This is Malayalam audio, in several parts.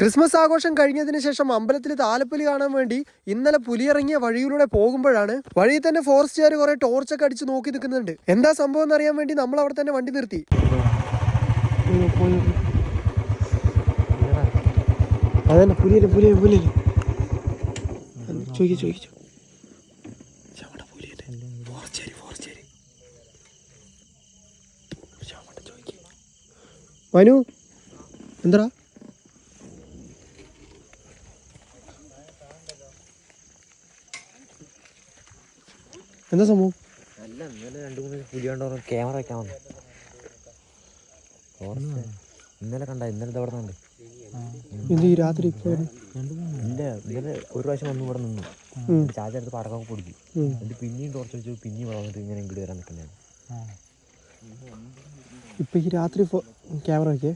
ക്രിസ്മസ് ആഘോഷം കഴിഞ്ഞതിന് ശേഷം അമ്പലത്തിൽ താലപ്പൊലി കാണാൻ വേണ്ടി ഇന്നലെ പുലിയിറങ്ങിയ വഴിയിലൂടെ പോകുമ്പോഴാണ് വഴിയിൽ തന്നെ ഫോറസ്റ്റുകാർ കുറെ ടോർച്ചൊക്കെ അടിച്ച് നോക്കി നിൽക്കുന്നുണ്ട്. എന്താ സംഭവം എന്ന് അറിയാൻ വേണ്ടി നമ്മൾ അവിടെ തന്നെ വണ്ടി നിർത്തി. മനു എന്താ എന്താ സംഭവം? അല്ല ഇന്നലെ രണ്ട് മൂന്ന് പുലി കണ്ടോ ക്യാമറ വെക്കാൻ വന്നു. ഇന്നലെ കണ്ട ഇന്നലെ അവിടെ നിന്നുണ്ട് ഇത് ഈ രാത്രി ഇല്ല ഇന്നലെ ഒരു പ്രാവശ്യം വന്നു ഇവിടെ നിന്നു. ചാച്ച എടുത്ത് പടക്കമൊക്കെ പൊടിക്കും എന്നിട്ട് പിന്നെയും ടോർച്ച് വെച്ചു പിന്നെയും വളർന്നിട്ട് ഇങ്ങനെ ഇങ്ങോട്ട് വരാൻ നിൽക്കുന്നതാണ്. ഇപ്പൊ ഈ രാത്രി ക്യാമറ വെക്കേ?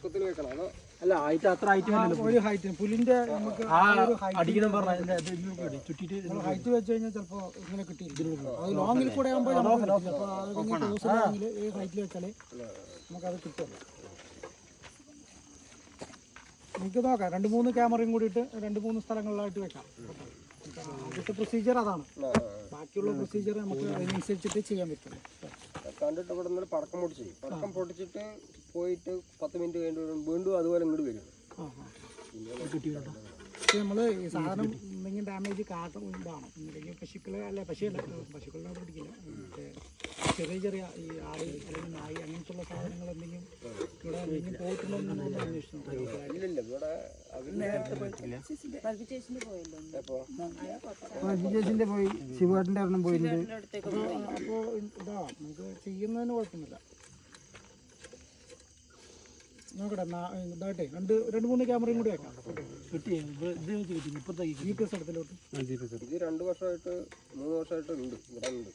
ആ വെക്കണം. അല്ല ഹൈറ്റ് അത്ര ഹൈറ്റ് ഒരു ഹൈറ്റ് പുലിന്റെ നമുക്ക് അടിക്കണം പറഞ്ഞ ചുറ്റിട്ട് ഹൈറ്റ് വെച്ച് കഴിഞ്ഞാൽ ചിലപ്പോ ഇങ്ങനെ കിട്ടി അത് ലോങ്ങിൽ കൂടെ ആകുമ്പോൾ ഈ ഹൈറ്റിൽ വെച്ചാലേ നമുക്കത് കിട്ടും. നമുക്ക് നോക്കാം. രണ്ട് മൂന്ന് ക്യാമറയും കൂടിയിട്ട് രണ്ട് മൂന്ന് സ്ഥലങ്ങളിലായിട്ട് വെക്കാം. ആദ്യത്തെ പ്രൊസീജിയർ അതാണ്. ബാക്കിയുള്ള പ്രൊസീജിയർ നമുക്ക് അതിനനുസരിച്ചിട്ട് ചെയ്യാൻ പറ്റുള്ളൂ കണ്ടിട്ട് ഇവിടെ നിന്ന് പടക്കം പൊട്ടിച്ച് പടക്കം പൊട്ടിച്ചിട്ട് പോയിട്ട് പത്ത് മിനിറ്റ് കഴിഞ്ഞ് വരും. വീണ്ടും അതുപോലെ ഇങ്ങോട്ട് വരും. ആ ആ കിട്ടി പക്ഷേ നമ്മൾ ഈ സാധനം എന്തെങ്കിലും ഡാമേജ് കാട്ടും ഇതാണ്. എന്തെങ്കിലും പശുക്കളെ അല്ല പശുവല്ല പശുക്കളെ പിടിക്കില്ല ചെറിയ ചെറിയ ഈ ആട് അല്ലെങ്കിൽ നായി അങ്ങനത്തുള്ള സാധനങ്ങൾ എന്തെങ്കിലും ഇവിടെ എന്തെങ്കിലും പോയിട്ടുണ്ടോ എന്നൊന്ന് അന്വേഷിച്ചു നോക്കാം. ഇല്ലില്ല ഇവിടെ ജിജേഷിന്റെ പോയി ശിവേട്ടന്റെ ഒരെണ്ണം പോയിട്ടുണ്ട്. അപ്പോൾ ഇതാ നമുക്ക് ചെയ്യുന്നതിന് കുഴപ്പമൊന്നുമില്ല. നോക്കട്ടെ ഇതായിട്ടെ രണ്ട് രണ്ട് മൂന്ന് ക്യാമറയും കൂടി വെക്കാം. കിട്ടി ഇത് രണ്ട് വർഷമായിട്ട് മൂന്ന് വർഷമായിട്ട് ഉണ്ട് ഇവിടെ ഉണ്ട്.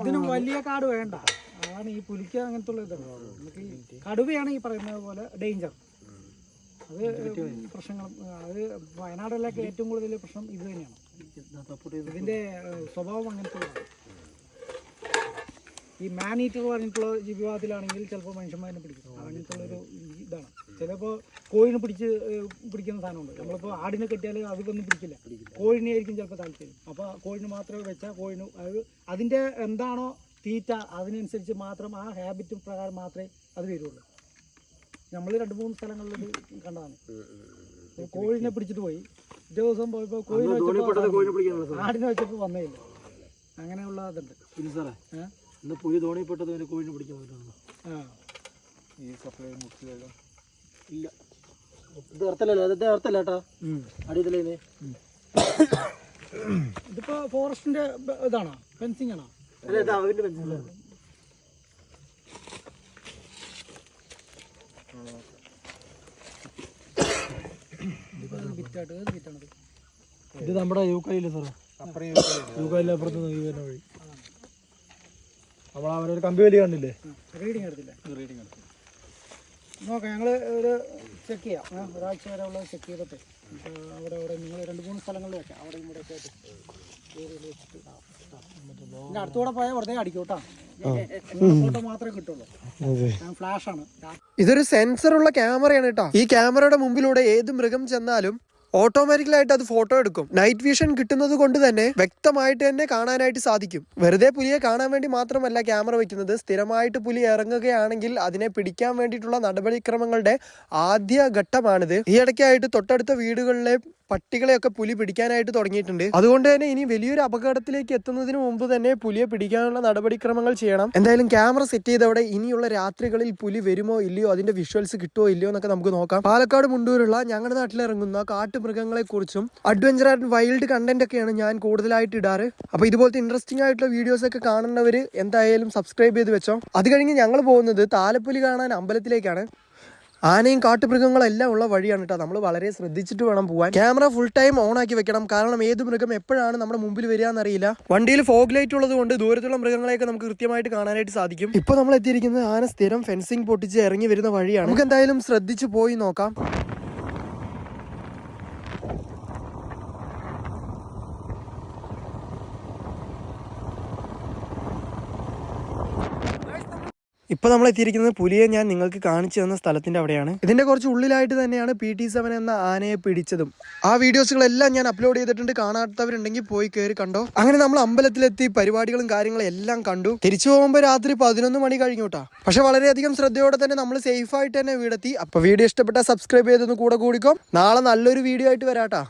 ഇതിന് വലിയ കാട് വേണ്ട. അതാണ് ഈ പുലിക്ക് അങ്ങനത്തെ ഉള്ള ഇതാണ് നമുക്ക് ഈ കടുവയാണ് ഈ പറയുന്നത് പോലെ ഡേഞ്ചർ അത് പ്രശ്നങ്ങൾ അത് വയനാടിലൊക്കെ ഏറ്റവും കൂടുതൽ പ്രശ്നം ഇത് തന്നെയാണ്. ഇതിന്റെ സ്വഭാവം അങ്ങനത്തെ ഉള്ളതാണ്. ഈ മാൻ ഈറ്റർ പറഞ്ഞിട്ടുള്ള ജീവിവാദത്തിലാണെങ്കിൽ ചിലപ്പോൾ മനുഷ്യന്മാരെ പിടിക്കും. അങ്ങനത്തെ ഒരു ഇതാണ്. ചിലപ്പോൾ കോഴിനെ പിടിച്ച് പിടിക്കുന്ന സാധനമുണ്ട്. നമ്മളിപ്പോൾ ആടിനെ കെട്ടിയാൽ അത് വന്ന് പിടിക്കില്ല. കോഴിനെ ആയിരിക്കും ചിലപ്പോൾ താല്പര്യം. അപ്പോൾ കോഴിന് മാത്രമേ വെച്ചാൽ കോഴിന് അത് അതിന്റെ എന്താണോ തീറ്റ അതിനനുസരിച്ച് മാത്രം ആ ഹാബിറ്റ് പ്രകാരം മാത്രമേ അത് വരുള്ളൂ. നമ്മൾ രണ്ട് മൂന്ന് സ്ഥലങ്ങളിൽ കണ്ടതാണ്. കോഴിനെ പിടിച്ചിട്ട് പോയി. പിറ്റേ ദിവസം പോയപ്പോൾ കോഴിനെ വെച്ചപ്പോൾ ആടിനെ വെച്ചപ്പോൾ വന്നേ ഇല്ല. അങ്ങനെയുള്ള ഇതുണ്ട്. ഏഹ്? ഇന്ന് പുലി തോണിപ്പെട്ടത് അവന് കോഴിനെ പിടിക്കാൻ പറ്റുന്നു ആ. ഇല്ല. ഇത് അർത്ഥമല്ല അത് ഇറത്തല്ല ഏട്ടാ? അടിയത്തിലേന്ന് ഇതിപ്പോ ഫോറസ്റ്റിന്റെ ഇതാണോ? ഫെൻസിങ് ആണോ? അല്ല ഇത് അവന്റെ വിറ്റാണത് ഇത് നമ്മുടെ യൂക്കയില്ലേ സാറേ. യൂക്കയിലെ അപ്പുറത്ത് ഈ വഴി. നമ്മൾ അവരൊരു കമ്പി വലി കണ്ടില്ലേ? റീഡിങ് എടുത്തില്ല? റീഡിങ് എടുത്തില്ല നോക്കാം ഞങ്ങൾ ഒരു ചെക്ക് ചെയ്യാം. ഒരാഴ്ച വരെ ഉള്ളത് ചെക്ക് ചെയ്തിട്ട്. അവിടെ അവിടെ നിങ്ങൾ രണ്ട് മൂന്ന് സ്ഥലങ്ങളിൽ വെക്കാം. അവിടെ ഇവിടെ ഒക്കെ ആയിട്ട്. ആ. പിന്നെ അടുത്തൂടെ പോയാൽ വെറുതെ അടിക്കും കേട്ടോ. മാത്രമേ കിട്ടുള്ളൂ. ഫ്ലാഷ് ആണ്. ഇതൊരു സെൻസർ ഉള്ള ക്യാമറയാണ് കേട്ടോ. ഈ ക്യാമറയുടെ മുമ്പിലൂടെ ഏത് മൃഗം ചെന്നാലും ഓട്ടോമാറ്റിക്കലായിട്ട് അത് ഫോട്ടോ എടുക്കും. നൈറ്റ് വിഷൻ കിട്ടുന്നത് കൊണ്ട് തന്നെ വ്യക്തമായിട്ട് തന്നെ കാണാനായിട്ട് സാധിക്കും. വെറുതെ പുലിയെ കാണാൻ വേണ്ടി മാത്രമല്ല ക്യാമറ വെക്കുന്നത്. സ്ഥിരമായിട്ട് പുലി ഇറങ്ങുകയാണെങ്കിൽ അതിനെ പിടിക്കാൻ വേണ്ടിയിട്ടുള്ള നടപടിക്രമങ്ങളുടെ ആദ്യ ഘട്ടമാണിത്. ഈ ഇടയ്ക്കായിട്ട് തൊട്ടടുത്ത വീടുകളിലെ പട്ടികളെയൊക്കെ പുലി പിടിക്കാനായിട്ട് തുടങ്ങിയിട്ടുണ്ട്. അതുകൊണ്ട് തന്നെ ഇനി വലിയൊരു അപകടത്തിലേക്ക് എത്തുന്നതിന് മുമ്പ് തന്നെ പുലിയെ പിടിക്കാനുള്ള നടപടിക്രമങ്ങൾ ചെയ്യണം. എന്തായാലും ക്യാമറ സെറ്റ് ചെയ്തവിടെ ഇനിയുള്ള രാത്രികളിൽ പുലി വരുമോ ഇല്ലയോ അതിന്റെ വിഷ്വൽസ് കിട്ടുമോ ഇല്ലയോ എന്നൊക്കെ നമുക്ക് നോക്കാം. പാലക്കാട് മുണ്ടൂരുള്ള ഞങ്ങളുടെ നാട്ടിൽ ഇറങ്ങുന്ന കാട്ടുമൃഗങ്ങളെ കുറിച്ചും അഡ്വഞ്ചർ ആൻഡ് വൈൽഡ് കണ്ടന്റ് ഒക്കെയാണ് ഞാൻ കൂടുതലായിട്ട് ഇടാറ്. അപ്പൊ ഇതുപോലത്തെ ഇൻട്രസ്റ്റിംഗ് ആയിട്ടുള്ള വീഡിയോസ് ഒക്കെ കാണുന്നവർ എന്തായാലും സബ്സ്ക്രൈബ് ചെയ്ത് വെച്ചോ. അത് കഴിഞ്ഞ് ഞങ്ങൾ പോകുന്നത് താലപ്പൊലി കാണാൻ അമ്പലത്തിലേക്കാണ്. ആനയും കാട്ടുമൃഗങ്ങളും എല്ലാം ഉള്ള വഴിയാണ് കേട്ടോ. നമ്മൾ വളരെ ശ്രദ്ധിച്ചിട്ട് വേണം പോകാൻ ക്യാമറ ഫുൾ ടൈം ഓൺ ആക്കി വെക്കണം. കാരണം ഏത് മൃഗം എപ്പോഴാണ് നമ്മുടെ മുമ്പിൽ വരിക എന്നറിയില്ല വണ്ടിയിൽ ഫോഗ് ലൈറ്റ് ഉള്ളത് കൊണ്ട് ദൂരത്തുള്ള മൃഗങ്ങളെയൊക്കെ നമുക്ക് കൃത്യമായിട്ട് കാണാനായിട്ട് സാധിക്കും. ഇപ്പൊ നമ്മൾ എത്തിയിരിക്കുന്നത് ആന സ്ഥിരം ഫെൻസിങ് പൊട്ടിച്ച് ഇറങ്ങി വരുന്ന വഴിയാണ്. നമുക്ക് എന്തായാലും ശ്രദ്ധിച്ചു പോയി നോക്കാം. ഇപ്പൊ നമ്മൾ എത്തിയിരിക്കുന്നത് പുലിയെ ഞാൻ നിങ്ങൾക്ക് കാണിച്ചു തന്ന സ്ഥലത്തിന്റെ അവിടെയാണ്. ഇതിന്റെ കുറച്ച് ഉള്ളിലായിട്ട് തന്നെയാണ് പി ടി സെവൻ എന്ന ആനയെ പിടിച്ചതും. ആ വീഡിയോസുകളെല്ലാം ഞാൻ അപ്ലോഡ് ചെയ്തിട്ടുണ്ട്. കാണാത്തവരുണ്ടെങ്കിൽ പോയി കയറി കണ്ടോ? അങ്ങനെ നമ്മൾ അമ്പലത്തിലെത്തി പരിപാടികളും കാര്യങ്ങളും എല്ലാം കണ്ടു. തിരിച്ചു പോകുമ്പോൾ രാത്രി പതിനൊന്ന് മണി കഴിഞ്ഞു കേട്ടാ. പക്ഷെ വളരെയധികം ശ്രദ്ധയോടെ തന്നെ നമ്മൾ സേഫ് ആയിട്ട് തന്നെ വീടെത്തി. അപ്പൊ വീഡിയോ ഇഷ്ടപ്പെട്ടാൽ സബ്സ്ക്രൈബ് ചെയ്തൊന്ന് കൂടെ കൂടിക്കോ. നാളെ നല്ലൊരു വീഡിയോ ആയിട്ട് വരാട്ടാ.